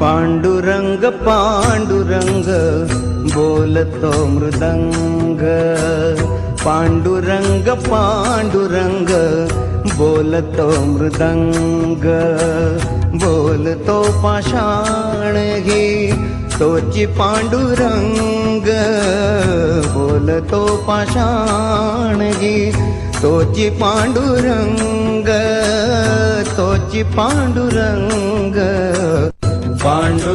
पांडुरंग पांडुरंग बोलतो मृदंग। पांडुरंग पांडुरंग बोलतो मृदंग। बोलतो पाषाण तोची पांडुरंग। बोलतो पाषाण तोची पांडुरंग। तोची पांडुरंग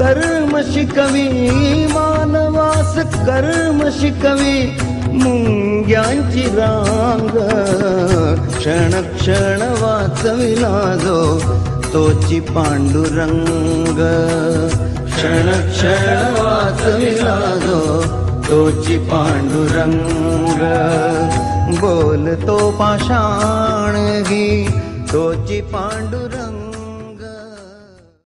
कर्म शिकवी मानवास कर्म शिकवी मुंग्यांची रांग. क्षण तोची पांडुरंग. क्षण क्षण वाचविला जो तोची पांडुरंग. बोलतो पाषाण घी तोची पांडुरंग